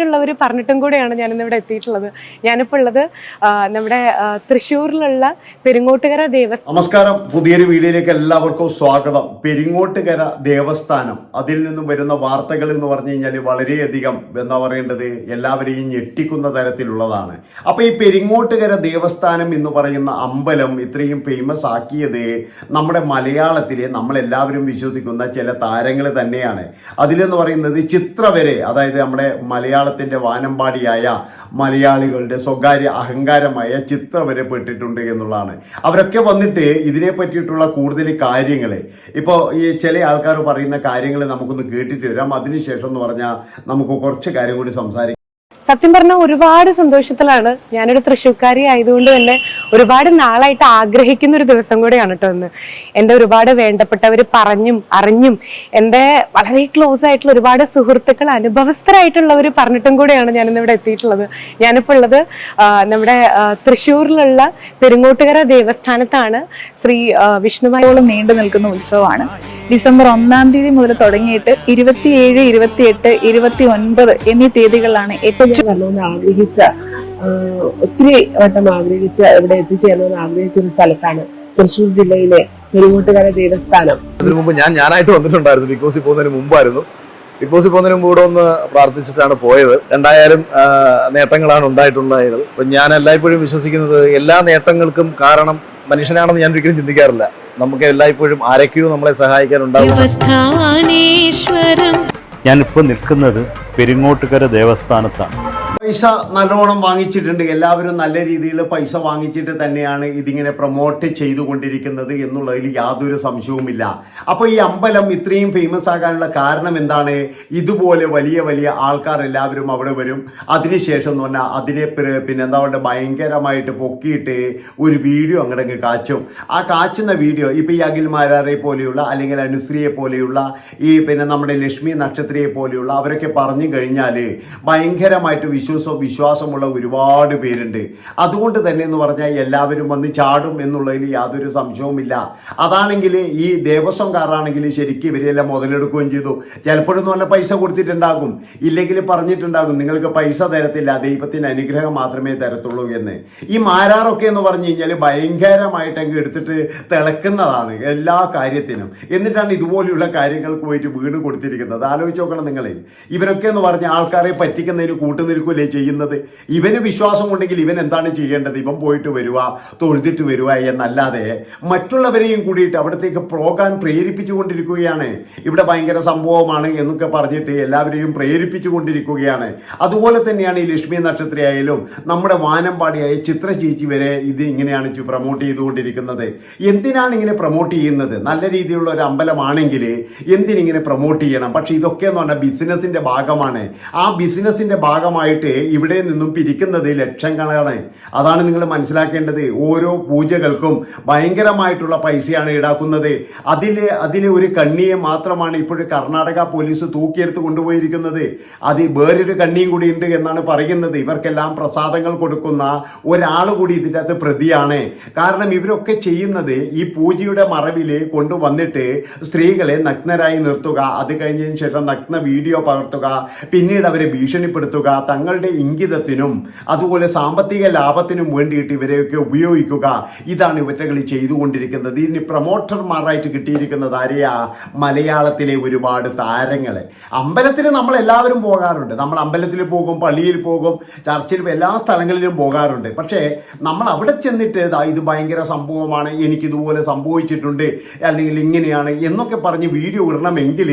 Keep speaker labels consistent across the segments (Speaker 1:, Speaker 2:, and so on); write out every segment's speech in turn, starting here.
Speaker 1: സഹൃദയരായിട്ടുള്ളവർ പറഞ്ഞിട്ടും കൂടെയാണ് ഞാനിന്നിവിടെ എത്തിയിട്ടുള്ളത്. ഞാനിപ്പോൾ ഉള്ളത് നമ്മുടെ തൃശ്ശൂരിലുള്ള പെരിങ്ങോട്ടുകര ദേവസ്ഥാനം
Speaker 2: നമസ്കാരം. പുതിയൊരു വീഡിയോയിലേക്ക് എല്ലാവർക്കും സ്വാഗതം. പെരിങ്ങോട്ടുകര ദേവസ്ഥാനം. അതിൽ നിന്നും വരുന്ന വാർത്തകൾ എന്ന് പറഞ്ഞു കഴിഞ്ഞാൽ വളരെയധികം എന്താ പറയേണ്ടത്? എല്ലാവരെയും ഞെട്ടിക്കുന്ന തരത്തിലുള്ളതാണ്. അപ്പൊ ഈ പെരിങ്ങോട്ടുകര ദേവസ്ഥാനം എന്ന് പറയുന്ന അമ്പലം ഇത്രയും ഫേമസ് ആക്കിയത് നമ്മുടെ മലയാളത്തിലെ നമ്മളെല്ലാവരും വിശ്വസിക്കുന്ന ചില താരങ്ങൾ തന്നെയാണ്. അതിലെന്ന് പറയുന്നത് ചിത്രവരെ അതായത് നമ്മുടെ മലയാളത്തിന്റെ വാനമ്പാടിയായ മലയാളികളുടെ സ്വകാര്യ അഹങ്കാരമായ ചിത്രവരെ പെട്ടിട്ടുണ്ട് എന്നുള്ളതാണ്. അവരൊക്കെ വന്നിട്ട് ഇതിനെ പറ്റിയിട്ടുള്ള കൂടുതൽ കാര്യങ്ങൾ ഇപ്പോൾ ഈ ചില ആൾക്കാർ പറയുന്ന കാര്യങ്ങൾ നമുക്കൊന്ന് കേട്ടിട്ട് വരാം. അതിനുശേഷം എന്ന് പറഞ്ഞാൽ നമുക്ക് കുറച്ച് കാര്യം കൂടി സംസാരിക്കാം.
Speaker 1: സത്യം പറഞ്ഞാൽ ഒരുപാട് സന്തോഷത്തിലാണ് ഞാനൊരു തൃശ്ശൂക്കാരി ആയതുകൊണ്ട് തന്നെ ഒരുപാട് നാളായിട്ട് ആഗ്രഹിക്കുന്ന ഒരു ദിവസം കൂടെയാണ് കേട്ടോ ഇന്ന്. എന്റെ ഒരുപാട് വേണ്ടപ്പെട്ടവർ പറഞ്ഞും അറിഞ്ഞും എന്റെ വളരെ ക്ലോസ് ആയിട്ടുള്ള ഒരുപാട് സുഹൃത്തുക്കൾ അനുഭവസ്ഥരായിട്ടുള്ളവർ പറഞ്ഞിട്ടും കൂടെയാണ് ഞാനിന്ന് ഇവിടെ എത്തിയിട്ടുള്ളത്. ഞാനിപ്പോൾ ഉള്ളത് നമ്മുടെ തൃശ്ശൂരിലുള്ള പെരുങ്ങോട്ടുകര ദേവസ്ഥാനത്താണ്. ശ്രീ വിഷ്ണുവായോളം വിഷ്ണുമായി ോളം
Speaker 3: നീണ്ടു നിൽക്കുന്ന ഉത്സവമാണ്. ഡിസംബർ ഒന്നാം തീയതി മുതൽ തുടങ്ങിയിട്ട് ഇരുപത്തിയേഴ് ഇരുപത്തിയെട്ട് ഇരുപത്തി ഒൻപത് എന്നീ തീയതികളിലാണ് ഏറ്റവും
Speaker 4: വരണമെന്ന് ആഗ്രഹിച്ച ആ, ഒത്തിരി വട്ടം ആഗ്രഹിച്ച ഇവിടെ എത്തിച്ചേരണമെന്ന് ആഗ്രഹിച്ച ഒരു സ്ഥലത്താണ് തൃശ്ശൂർ ജില്ലയിലെ പെരുങ്ങോട്ടുകര ദേവസ്ഥാനം.
Speaker 5: അതിനു മുമ്പ് ഞാൻ ഞാനായിട്ട് വന്നിട്ടുണ്ടായിരുന്നു. ബിഗ് ബോസിൽ പോകുന്നതിന് മുമ്പായിരുന്നു. ബിഗ് ബോസിൽ പോകുന്നതിന് മുമ്പ് ഇവിടെ ഒന്ന് പ്രാർത്ഥിച്ചിട്ടാണ് പോയത്. രണ്ടായാലും നേട്ടങ്ങളാണ് ഉണ്ടായിട്ടുണ്ടായത് അപ്പൊ ഞാൻ എല്ലായ്പ്പോഴും വിശ്വസിക്കുന്നത് എല്ലാ നേട്ടങ്ങൾക്കും കാരണം മനുഷ്യനാണെന്ന് ഞാൻ ഒരിക്കലും ചിന്തിക്കാറില്ല. നമുക്ക് എല്ലായ്പ്പോഴും ആരൊക്കെയോ നമ്മളെ സഹായിക്കാൻ ഉണ്ടാവും
Speaker 6: ദേവസ്ഥാനേശ്വരം
Speaker 7: ഞാനിപ്പോൾ നിൽക്കുന്നത് പെരിങ്ങോട്ടുകര ദേവസ്ഥാനത്താണ്.
Speaker 2: പൈസ നല്ലോണം വാങ്ങിച്ചിട്ടുണ്ട്. എല്ലാവരും നല്ല രീതിയിൽ പൈസ വാങ്ങിച്ചിട്ട് തന്നെയാണ് ഇതിങ്ങനെ പ്രൊമോട്ട് ചെയ്തുകൊണ്ടിരിക്കുന്നത് എന്നുള്ളതിൽ യാതൊരു സംശയവുമില്ല. അപ്പോൾ ഈ അമ്പലം ഇത്രയും ഫേമസ് ആകാനുള്ള കാരണം എന്താണ്? ഇതുപോലെ വലിയ വലിയ ആൾക്കാർ എല്ലാവരും അവിടെ വരും. അതിനുശേഷം എന്ന് പറഞ്ഞാൽ അതിനെ പിന്നെ എന്താ പറയുക ഭയങ്കരമായിട്ട് പൊക്കിയിട്ട് ഒരു വീഡിയോ അങ്ങോട്ടങ്ങ് കാച്ചും. ആ കാച്ചുന്ന വീഡിയോ ഇപ്പൊ ഈ അഖിൽമാരാറെ പോലെയുള്ള അല്ലെങ്കിൽ അനുശ്രീയെ പോലെയുള്ള ഈ പിന്നെ നമ്മുടെ ലക്ഷ്മി നക്ഷത്രിയെ പോലെയുള്ള അവരൊക്കെ പറഞ്ഞു കഴിഞ്ഞാൽ ഭയങ്കരമായിട്ട് വിശ്വാസം വിശ്വാസമുള്ള ഒരുപാട് പേരുണ്ട്. അതുകൊണ്ട് തന്നെ എന്ന് പറഞ്ഞാൽ എല്ലാവരും വന്ന് ചാടും എന്നുള്ളതിൽ യാതൊരു സംശയവുമില്ല. അതാണെങ്കിൽ ഈ ദേവസ്വംകാരാണെങ്കിൽ ശരിക്കും ഇവരെല്ലാം മുതലെടുക്കുകയും ചെയ്തു. ചിലപ്പോഴൊന്നും നല്ല പൈസ കൊടുത്തിട്ടുണ്ടാകും. ഇല്ലെങ്കിൽ പറഞ്ഞിട്ടുണ്ടാകും. നിങ്ങൾക്ക് പൈസ തരത്തില്ല. ദൈവത്തിന് അനുഗ്രഹം മാത്രമേ തരത്തുള്ളൂ എന്ന്. ഈ മാരാറൊക്കെ എന്ന് പറഞ്ഞു കഴിഞ്ഞാൽ ഭയങ്കരമായിട്ടങ്ങ് എടുത്തിട്ട് തിളക്കുന്നതാണ് എല്ലാ കാര്യത്തിനും. എന്നിട്ടാണ് ഇതുപോലെയുള്ള കാര്യങ്ങൾക്ക് പോയിട്ട് വീണ് കൊടുത്തിരിക്കുന്നത്. ആലോചിച്ച് നോക്കണം നിങ്ങളെ. ഇവരൊക്കെ എന്ന് പറഞ്ഞ ആൾക്കാരെ പറ്റിക്കുന്നതിന് കൂട്ടു നിൽക്കുകയല്ലേ ചെയ്യുന്നത്. ഇവന് വിശ്വാസം ഉണ്ടെങ്കിൽ ഇവൻ എന്താണ് ചെയ്യേണ്ടത്? ഇവൻ പോയിട്ട് വരിക തൊഴുതിട്ട് വരിക എന്നല്ലാതെ മറ്റുള്ളവരെയും കൂടിയിട്ട് അവിടത്തേക്ക് പോകാൻ പ്രേരിപ്പിച്ചു കൊണ്ടിരിക്കുകയാണ്. ഇവിടെ ഭയങ്കര സംഭവമാണ് എന്നൊക്കെ പറഞ്ഞിട്ട് എല്ലാവരെയും പ്രേരിപ്പിച്ചു കൊണ്ടിരിക്കുകയാണ്. അതുപോലെ തന്നെയാണ് ഈ ലക്ഷ്മി നക്ഷത്രയായാലും നമ്മുടെ വാനമ്പാടിയായ ചിത്ര ചേച്ചി വരെ ഇത് ഇങ്ങനെയാണ് പ്രൊമോട്ട് ചെയ്തുകൊണ്ടിരിക്കുന്നത്. എന്തിനാണ് ഇങ്ങനെ പ്രൊമോട്ട് ചെയ്യുന്നത്? നല്ല രീതിയിലുള്ള ഒരു അമ്പലമാണെങ്കിൽ എന്തിനിങ്ങനെ പ്രൊമോട്ട് ചെയ്യണം? പക്ഷേ ഇതൊക്കെ എന്ന് പറഞ്ഞാൽ ബിസിനസിന്റെ ഭാഗമാണ്. ആ ബിസിനസിന്റെ ഭാഗമായിട്ട് ഇവിടെ നിന്നും പിരിക്കുന്നത് ലക്ഷങ്ങളാണ്. അതാണ് നിങ്ങൾ മനസ്സിലാക്കേണ്ടത്. ഓരോ പൂജകൾക്കും ഭയങ്കരമായിട്ടുള്ള പൈസയാണ് ഈടാക്കുന്നത്. അതിൽ അതിലെ ഒരു കണ്ണിയെ മാത്രമാണ് ഇപ്പോഴും കർണാടക പോലീസ് തൂക്കിയെടുത്ത് കൊണ്ടുപോയിരിക്കുന്നത്. അത് വേറൊരു കണ്ണിയും കൂടി ഉണ്ട് എന്നാണ് പറയുന്നത്. ഇവർക്കെല്ലാം പ്രസാദങ്ങൾ കൊടുക്കുന്ന ഒരാൾ കൂടി ഇതിന്റെ അകത്ത് പ്രതിയാണ്. കാരണം ഇവരൊക്കെ ചെയ്യുന്നത് ഈ പൂജയുടെ മറവിൽ കൊണ്ടുവന്നിട്ട് സ്ത്രീകളെ നഗ്നരായി നിർത്തുക. അത് കഴിഞ്ഞതിന് ശേഷം നഗ്ന വീഡിയോ പകർത്തുക. പിന്നീട് അവരെ ഭീഷണിപ്പെടുത്തുക. തങ്ങളുടെ ഇംഗിതത്തിനും അതുപോലെ സാമ്പത്തിക ലാഭത്തിനും വേണ്ടിയിട്ട് ഇവരെയൊക്കെ ഉപയോഗിക്കുക. ഇതാണ് ഇവറ്റകൾ ചെയ്തുകൊണ്ടിരിക്കുന്നത്. ഇതിന് പ്രൊമോട്ടർമാരായിട്ട് കിട്ടിയിരിക്കുന്നത് ആരെയാ? മലയാളത്തിലെ ഒരുപാട് താരങ്ങളെ. അമ്പലത്തിൽ നമ്മൾ എല്ലാവരും പോകാറുണ്ട്. നമ്മൾ അമ്പലത്തിൽ പോകും പള്ളിയിൽ പോകും ചർച്ചിൽ എല്ലാ സ്ഥലങ്ങളിലും പോകാറുണ്ട്. പക്ഷേ നമ്മൾ അവിടെ ചെന്നിട്ട് ഇത് ഭയങ്കര സംഭവമാണ് എനിക്കിതുപോലെ സംഭവിച്ചിട്ടുണ്ട് അല്ലെങ്കിൽ ഇങ്ങനെയാണ് എന്നൊക്കെ പറഞ്ഞ് വീഡിയോ ഇടണമെങ്കിൽ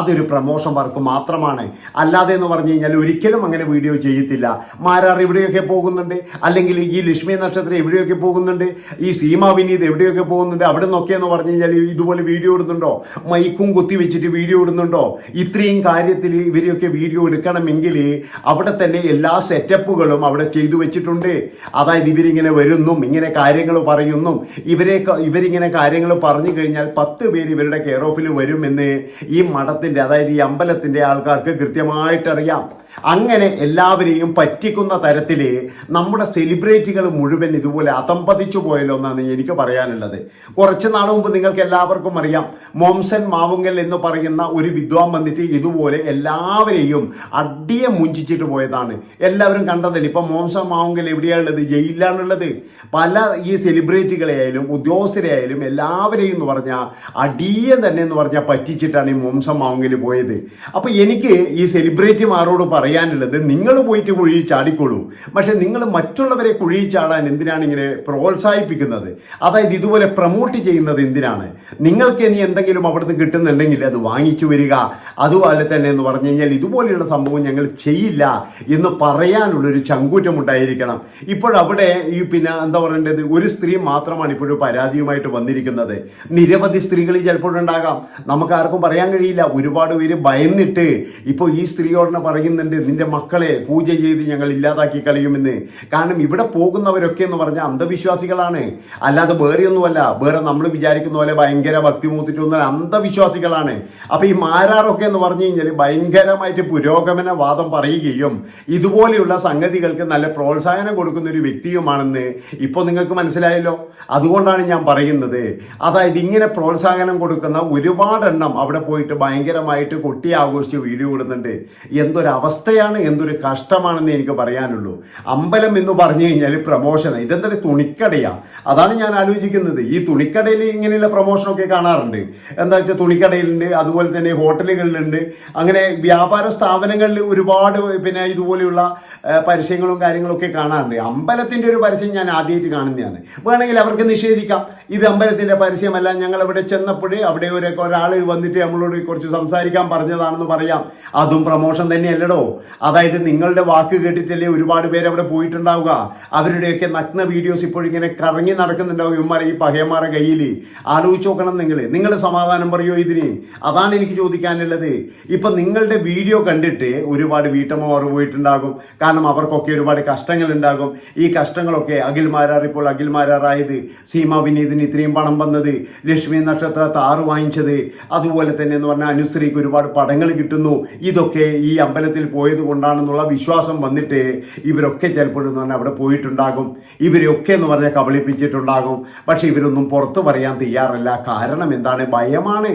Speaker 2: അതൊരു പ്രമോഷൻ വർക്ക് മാത്രമാണ്. അല്ലാതെ എന്ന് പറഞ്ഞു കഴിഞ്ഞാൽ ഒരിക്കലും അങ്ങനെ വീഡിയോ ചെയ്യത്തില്ല. മാരാർ എവിടെയൊക്കെ പോകുന്നുണ്ട്? അല്ലെങ്കിൽ ഈ ലക്ഷ്മി നക്ഷത്രം എവിടെയൊക്കെ പോകുന്നുണ്ട്? ഈ സീമ വിനീത് എവിടെയൊക്കെ പോകുന്നുണ്ട്? അവിടെ നിന്നൊക്കെ എന്ന് പറഞ്ഞു കഴിഞ്ഞാൽ ഇതുപോലെ വീഡിയോ ഇടുന്നുണ്ടോ? മൈക്കും കുത്തി വെച്ചിട്ട് വീഡിയോ ഇടുന്നുണ്ടോ? ഇത്രയും കാര്യത്തിൽ ഇവരെയൊക്കെ വീഡിയോ എടുക്കണമെങ്കിൽ അവിടെ തന്നെ എല്ലാ സെറ്റപ്പുകളും അവിടെ ചെയ്തു വെച്ചിട്ടുണ്ട്. അതായത് ഇവരിങ്ങനെ വരുന്നു ഇങ്ങനെ കാര്യങ്ങൾ പറയുന്നു ഇവരെ ഇവരിങ്ങനെ കാര്യങ്ങൾ പറഞ്ഞു കഴിഞ്ഞാൽ പത്ത് പേര് ഇവരുടെ കെയർ ഓഫിൽ വരുമെന്ന് ഈ മഠത്തിന്റെ അതായത് ഈ അമ്പലത്തിന്റെ ആൾക്കാർക്ക് കൃത്യമായിട്ടറിയാം. അങ്ങനെ എല്ലാവരെയും പറ്റിക്കുന്ന തരത്തിൽ നമ്മുടെ സെലിബ്രിറ്റികൾ മുഴുവൻ ഇതുപോലെ അതമ്പതിച്ചു പോയല്ലോ എന്നാണ് എനിക്ക് പറയാനുള്ളത്. കുറച്ച് നാൾ മുമ്പ് നിങ്ങൾക്ക് എല്ലാവർക്കും അറിയാം മോംസൻ മാവുങ്കൽ എന്ന് പറയുന്ന ഒരു വിദ്വാൻ വന്നിട്ട് ഇതുപോലെ എല്ലാവരെയും അടിയെ മുഞ്ചിച്ചിട്ട് പോയതാണ്. എല്ലാവരും കണ്ടതല്ലേ ഇപ്പം മോംസൻ മാവുങ്കൽ എവിടെയാണുള്ളത് ജയിലിലാണുള്ളത് പല ഈ സെലിബ്രിറ്റികളെ ആയാലും ഉദ്യോഗസ്ഥരെ ആയാലും എല്ലാവരെയും എന്ന് പറഞ്ഞാൽ അടിയെ തന്നെ എന്ന് പറഞ്ഞാൽ പറ്റിച്ചിട്ടാണ് ഈ മോംസം മാവുങ്കൽ പോയത്. അപ്പോൾ എനിക്ക് ഈ സെലിബ്രിറ്റിമാരോട് പറയാനുള്ളത് നിങ്ങൾ പോയിട്ട് കുഴി ചാടിക്കോളൂ. പക്ഷെ നിങ്ങൾ മറ്റുള്ളവരെ കുഴി ചാടാൻ എന്തിനാണ് ഇങ്ങനെ പ്രോത്സാഹിപ്പിക്കുന്നത്? അതായത് ഇതുപോലെ പ്രൊമോട്ട് ചെയ്യുന്നത് എന്തിനാണ്? നിങ്ങൾക്ക് ഇനി എന്തെങ്കിലും അവിടുന്ന് കിട്ടുന്നുണ്ടെങ്കിൽ അത് വാങ്ങിച്ചു വരിക. അതുപോലെ തന്നെ എന്ന് പറഞ്ഞു കഴിഞ്ഞാൽ ഇതുപോലെയുള്ള സംഭവം ഞങ്ങൾ ചെയ്യില്ല എന്ന് പറയാനുള്ളൊരു ചങ്കൂറ്റം ഉണ്ടായിരിക്കണം. ഇപ്പോഴവിടെ ഈ പിന്നെ എന്താ പറയേണ്ടത്? ഒരു സ്ത്രീ മാത്രമാണ് ഇപ്പോഴും പരാതിയുമായിട്ട് വന്നിരിക്കുന്നത്. നിരവധി സ്ത്രീകൾ ചിലപ്പോഴുണ്ടാകാം നമുക്ക് ആർക്കും പറയാൻ കഴിയില്ല. ഒരുപാട് പേര് ഭയന്നിട്ട് ഇപ്പോൾ ഈ സ്ത്രീയോടനെ പറയുന്നുണ്ട് നിന്റെ മക്കളെ പൂജ ചെയ്ത് ഞങ്ങൾ ഇല്ലാതാക്കി കളയുമെന്ന്. കാരണം ഇവിടെ പോകുന്നവരൊക്കെ എന്ന് പറഞ്ഞാൽ അന്ധവിശ്വാസികളാണ്. അല്ലാതെ വേറെ ഒന്നുമല്ല വേറെ നമ്മൾ വിചാരിക്കുന്ന പോലെ ഭയങ്കര ഭക്തി മൂത്തിട്ടൊന്നും അന്ധവിശ്വാസികളാണ്. അപ്പൊ ഈ മാരാറൊക്കെ എന്ന് പറഞ്ഞു കഴിഞ്ഞാൽ ഭയങ്കരമായിട്ട് പുരോഗമന വാദം പറയുകയും ഇതുപോലെയുള്ള സംഗതികൾക്ക് നല്ല പ്രോത്സാഹനം കൊടുക്കുന്ന ഒരു വ്യക്തിയുമാണെന്ന് ഇപ്പോൾ നിങ്ങൾക്ക് മനസ്സിലായല്ലോ. അതുകൊണ്ടാണ് ഞാൻ പറയുന്നത്. അതായത് ഇങ്ങനെ പ്രോത്സാഹനം കൊടുക്കുന്ന ഒരുപാടെണ്ണം അവിടെ പോയിട്ട് ഭയങ്കരമായിട്ട് കൊട്ടി ആഘോഷിച്ച് വീഡിയോ ഇടുന്നുണ്ട്. എന്തൊരവസ്ഥയാണ് എന്തൊരു കഷ്ടമാണെന്ന് എനിക്ക് പറയാനുള്ളൂ. അമ്പലം എന്ന് പറഞ്ഞു കഴിഞ്ഞാൽ പ്രമോഷൻ ഇതെന്തൊരു തുണിക്കടയാ? അതാണ് ഞാൻ ആലോചിക്കുന്നത്. ഈ തുണിക്കടയിൽ ഇങ്ങനെയുള്ള പ്രൊമോഷനൊക്കെ കാണാറുണ്ട്. എന്താ വെച്ചാൽ തുണിക്കടയിലുണ്ട് അതുപോലെ തന്നെ ഹോട്ടലുകളിലുണ്ട്. അങ്ങനെ വ്യാപാര സ്ഥാപനങ്ങളിൽ ഒരുപാട് പിന്നെ ഇതുപോലെയുള്ള പരസ്യങ്ങളും കാര്യങ്ങളൊക്കെ കാണാറുണ്ട്. അമ്പലത്തിന്റെ ഒരു പരസ്യം ഞാൻ ആദ്യമായിട്ട് കാണുന്നതാണ്. വേണമെങ്കിൽ അവർക്ക് നിഷേധിക്കാം. ഇത് അമ്പലത്തിന്റെ പരസ്യമല്ല. ഞങ്ങൾ അവിടെ ചെന്നപ്പോഴേ അവിടെ ഒരു ഒരാൾ വന്നിട്ട് നമ്മളോട് കുറച്ച് സംസാരിക്കാൻ പറഞ്ഞതാണെന്ന് പറയാം. അതും പ്രമോഷൻ തന്നെയല്ലടോ. അതായത് നിങ്ങളുടെ വാക്ക് കേട്ടിട്ടല്ലേ ഒരുപാട് പേര് അവിടെ പോയിട്ടുണ്ടാവുക. അവരുടെയൊക്കെ നഗ്ന വീഡിയോസ് ഇപ്പോഴിങ്ങനെ കറങ്ങി നടക്കുന്നുണ്ടാവും ഇവന്മാരെ ഈ പഹയന്മാരെ കയ്യിൽ ആലോചിച്ച് നോക്കണം നിങ്ങൾ നിങ്ങൾ സമാധാനം പറയുമോ ഇതിന്? അതാണ് എനിക്ക് ചോദിക്കാനുള്ളത്. ഇപ്പൊ നിങ്ങളുടെ വീഡിയോ കണ്ടിട്ട് ഒരുപാട് വീട്ടമ്മമാർ പോയിട്ടുണ്ടാകും. കാരണം അവർക്കൊക്കെ ഒരുപാട് കഷ്ടങ്ങൾ ഉണ്ടാകും ഈ കഷ്ടങ്ങളൊക്കെ അഖിൽമാരാർ ഇപ്പോൾ അഖിൽമാരാറായത് സീമ വിനീതിന് ഇത്രയും പണം വന്നത് ലക്ഷ്മി നക്ഷത്ര താറ് വാങ്ങിച്ചത്. അതുപോലെ തന്നെ എന്ന് പറഞ്ഞാൽ അനുശ്രീക്ക് ഒരുപാട് പടങ്ങൾ കിട്ടുന്നു. ഇതൊക്കെ ഈ അമ്പലത്തിൽ പോയത് കൊണ്ടാണെന്നുള്ള വിശ്വാസം വന്നിട്ട് ഇവരൊക്കെ ചിലപ്പോഴെന്ന് പറഞ്ഞാൽ അവിടെ പോയിട്ടുണ്ടാകും. ഇവരൊക്കെ എന്ന് പറഞ്ഞാൽ കബളിപ്പിച്ചിട്ടുണ്ടാകും. പക്ഷെ ഇവരൊന്നും പുറത്തു പറയാൻ തയ്യാറല്ല. കാരണം എന്താണ്? ഭയമാണ്.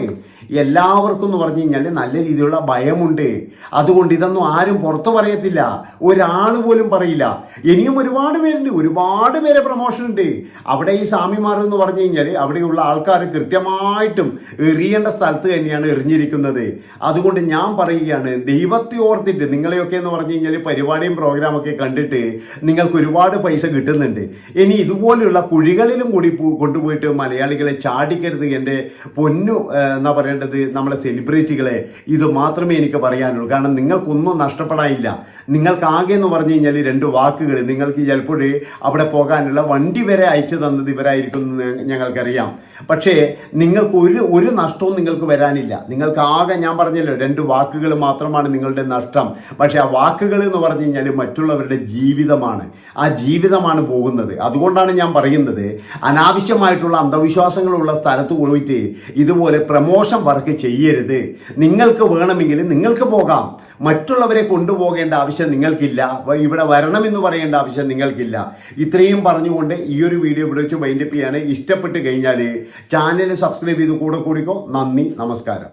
Speaker 2: എല്ലാവർക്കും എന്ന് പറഞ്ഞു കഴിഞ്ഞാൽ നല്ല രീതിയിലുള്ള ഭയമുണ്ട്. അതുകൊണ്ട് ഇതൊന്നും ആരും പുറത്തു പറയത്തില്ല. ഒരാൾ പോലും പറയില്ല. ഇനിയും ഒരുപാട് പേരുണ്ട്. ഒരുപാട് പേരെ പ്രൊമോഷൻ ഉണ്ട്. അവിടെ ഈ സ്വാമിമാർ എന്ന് പറഞ്ഞു കഴിഞ്ഞാൽ അവിടെയുള്ള ആൾക്കാർ കൃത്യമായിട്ടും എറിയേണ്ട സ്ഥലത്ത് തന്നെയാണ് എറിഞ്ഞിരിക്കുന്നത്. അതുകൊണ്ട് ഞാൻ പറയുകയാണ് ദൈവത്തെ ഓർത്തിട്ട് നിങ്ങളെയൊക്കെ എന്ന് പറഞ്ഞു കഴിഞ്ഞാൽ പരിപാടിയും പ്രോഗ്രാമൊക്കെ കണ്ടിട്ട് നിങ്ങൾക്ക് ഒരുപാട് പൈസ കിട്ടുന്നുണ്ട്. ഇനി ഇതുപോലെയുള്ള കുഴികളിലും കൂടി കൊണ്ടുപോയിട്ട് മലയാളികളെ ചാടിക്കരുത് എന്റെ പൊന്നു എന്നാ എന്നാ പറയേണ്ടത് നമ്മളെ സെലിബ്രിറ്റികളെ. ഇത് മാത്രമേ എനിക്ക് പറയാനുള്ളൂ. കാരണം നിങ്ങൾക്കൊന്നും നഷ്ടപ്പെടാനില്ല. നിങ്ങൾക്ക് ആകെ എന്ന് പറഞ്ഞു കഴിഞ്ഞാൽ രണ്ട് വാക്കുകൾ നിങ്ങൾക്ക് ചിലപ്പോൾ അവിടെ പോകാനുള്ള വണ്ടി വരെ അയച്ചു തന്നത് ഇവരായിരിക്കും എന്ന് ഞങ്ങൾക്കറിയാം. പക്ഷേ നിങ്ങൾക്ക് ഒരു ഒരു നഷ്ടവും നിങ്ങൾക്ക് വരാനില്ല. നിങ്ങൾക്ക് ആകെ ഞാൻ പറഞ്ഞല്ലോ രണ്ട് വാക്കുകൾ മാത്രമാണ് നിങ്ങളുടെ നഷ്ടം. പക്ഷേ ആ വാക്കുകൾ എന്ന് പറഞ്ഞു കഴിഞ്ഞാൽ മറ്റുള്ളവരുടെ ജീവിതമാണ്. ആ ജീവിതമാണ് പോകുന്നത്. അതുകൊണ്ടാണ് ഞാൻ പറയുന്നത് അനാവശ്യമായിട്ടുള്ള അന്ധവിശ്വാസങ്ങളുള്ള സ്ഥലത്ത് പോയിട്ട് ഇതുപോലെ പ്രമോഷൻ വർക്ക് ചെയ്യരുത്. നിങ്ങൾക്ക് വേണമെങ്കിൽ നിങ്ങൾക്ക് പോകാം. മറ്റുള്ളവരെ കൊണ്ടുപോകേണ്ട ആവശ്യം നിങ്ങൾക്കില്ല. ഇവിടെ വരണമെന്ന് പറയേണ്ട ആവശ്യം നിങ്ങൾക്കില്ല. ഇത്രയും പറഞ്ഞുകൊണ്ട് ഈ ഒരു വീഡിയോ ഇവിടെ വെച്ച് വൈൻഡപ്പ് ചെയ്യാൻ ഇഷ്ടപ്പെട്ട് കഴിഞ്ഞാൽ ചാനൽ സബ്സ്ക്രൈബ് ചെയ്ത് കൂടെ കൂടിക്കോ. നന്ദി നമസ്കാരം.